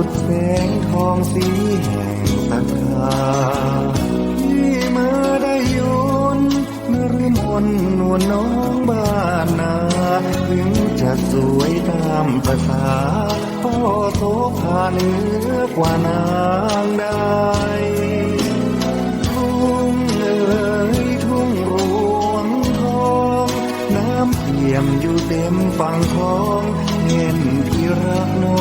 ดดแสงทองสีแห่งศรัาที่เมื่อได้ยืนนรมนนวลน้องบ้านนา ถึงจะสวยตามภาษาพ่อโซผ่าเหนือกว่านางได้ทุ่งเอยทุ่งรวงทอง น้ำเปี่ยมอยู่เต็มฝั่งคลองเงินที่รักน้อ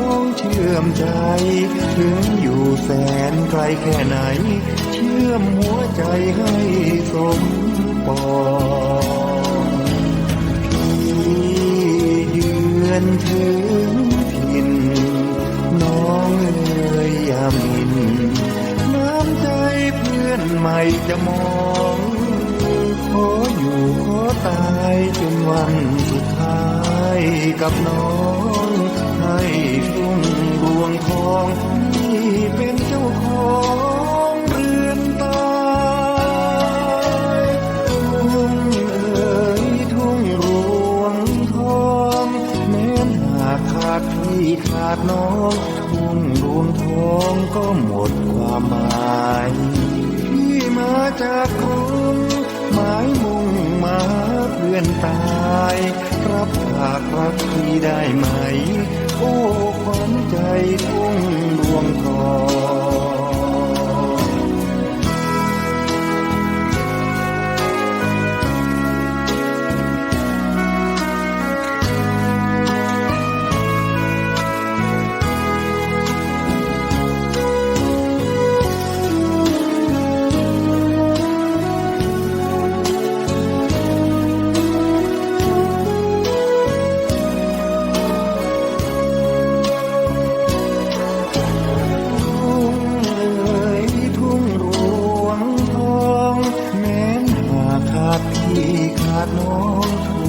องเชื่อมใจ ถึงอยู่แสนไกลแค่ไหน เชื่อมหัวใจให้สมปองพี่เยือนถึงถิ่นน้องเอ๋ยยามิน น้ำใจเพื่อนใหม่จะมอง ขออยู่ขอตายจนวันสุดท้ายกับน้องให้รุ่งรวงทองที่เป็นเจ้าของเรือนตายทุ่งเอ๋ยทุ่งรวงทองแม้นหากขาดพี่ขาดน้องทุ่งรวงทองก็หมดความหมายพี่มาจากกรุ พื่อนตาย รับปากรักพี่ได้ไหม โอ้ขวัญใจทุ่งดวงทอง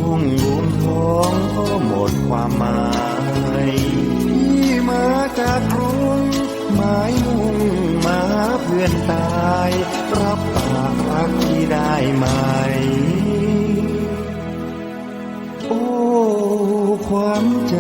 ทุ่งรวงทองก็หมดความหมายพี่มาจากกรุงหมายมุ่งมาเพื่อนตาย รับปากรักที่ได้ไหม โอ้ ความใจ